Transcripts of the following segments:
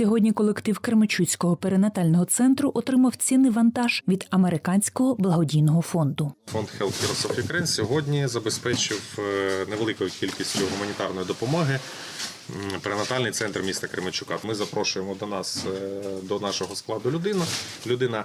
Сьогодні колектив Кременчуцького перинатального центру отримав цінний вантаж від американського благодійного фонду. Фонд Health of Ukraine сьогодні забезпечив е, невеликою кількістю гуманітарної допомоги перинатальний центр міста Кременчука. Ми запрошуємо до нас е, до нашого складу людину. Людина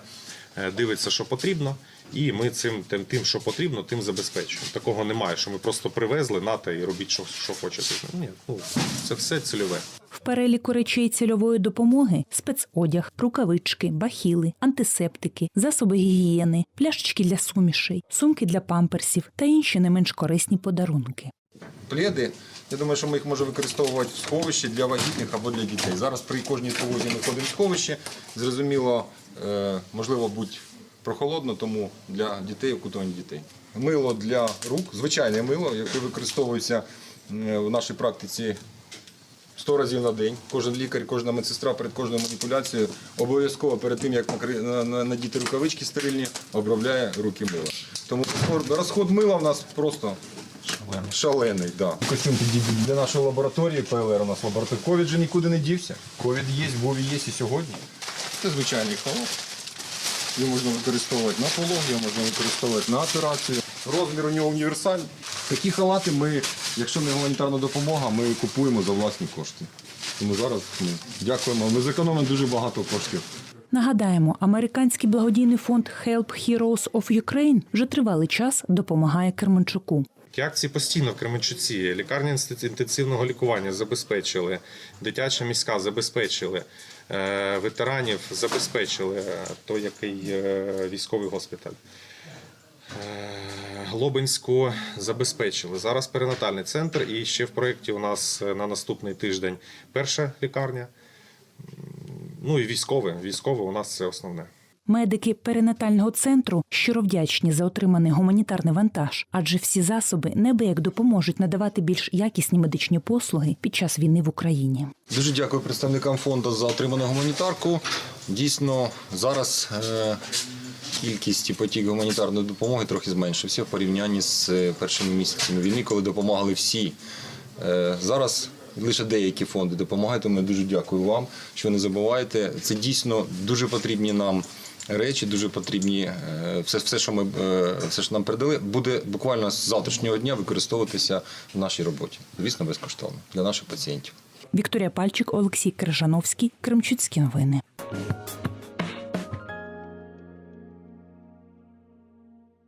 е, дивиться, що потрібно, і ми цим тим, тим, що потрібно, тим забезпечуємо. Такого немає, що ми просто привезли нате і робіть, що, що хочете. Ні, ну це все цільове. Переліку речей цільової допомоги спецодяг, рукавички, бахіли, антисептики, засоби гігієни, пляшечки для сумішей, сумки для памперсів та інші не менш корисні подарунки. пледи. Я думаю, що ми їх можемо використовувати в сховищі для вагітних або для дітей. Зараз при кожній тривозі ми ходимо в сховище. Зрозуміло, е, можливо, будь прохолодно, тому для дітей, окутування дітей. Мило для рук, звичайне мило, яке використовується е, в нашій практиці 100 разів на день. Кожен лікар, кожна медсестра перед кожною маніпуляцією обов'язково перед тим, як надіти рукавички стерильні, обробляє руки мила. Тому розход- мила в нас просто шалений. Да. Костюм підійде для нашої лабораторії, ПЛР у нас лабораторія. Ковід же нікуди не дівся. Ковід є, був і є і сьогодні. Це звичайний халат. Його можна використовувати на полог, його можна використовувати на операцію. Розмір у нього універсальний. Такі халати ми, якщо не гуманітарна допомога, ми купуємо за власні кошти. Тому зараз ми дякуємо. Ми зекономимо дуже багато коштів. Нагадаємо, американський благодійний фонд Help Heroes of Ukraine вже тривалий час допомагає Керменчуку. Ті акції постійно в Кременчуці. Лікарня інтенсивного лікування забезпечили, дитяча міська забезпечили, е, ветеранів забезпечили, е, той, який е, військовий госпіталь. Глобинську забезпечили. Зараз перинатальний центр, і ще в проєкті у нас е, на наступний тиждень перша лікарня. Ну і військове. Військове у нас це основне. Медики перинатального центру щиро вдячні за отриманий гуманітарний вантаж, адже всі засоби небияк допоможуть надавати більш якісні медичні послуги під час війни в Україні. Дуже дякую представникам фонду за отриману гуманітарку. Дійсно, зараз е, кількість і потік гуманітарної допомоги трохи зменшився в порівнянні з е, першими місяцями війни, коли допомагали всі. Е, зараз лише деякі фонди допомагають, я дуже дякую вам, що не забуваєте. Це дійсно дуже потрібні нам. Речі дуже потрібні. е, Все, все, що ми все, що нам передали, буде буквально з завтрашнього дня використовуватися в нашій роботі. Звісно, безкоштовно для наших пацієнтів. Вікторія Пальчик, Олексій Крижановський, Кремчуцькі новини.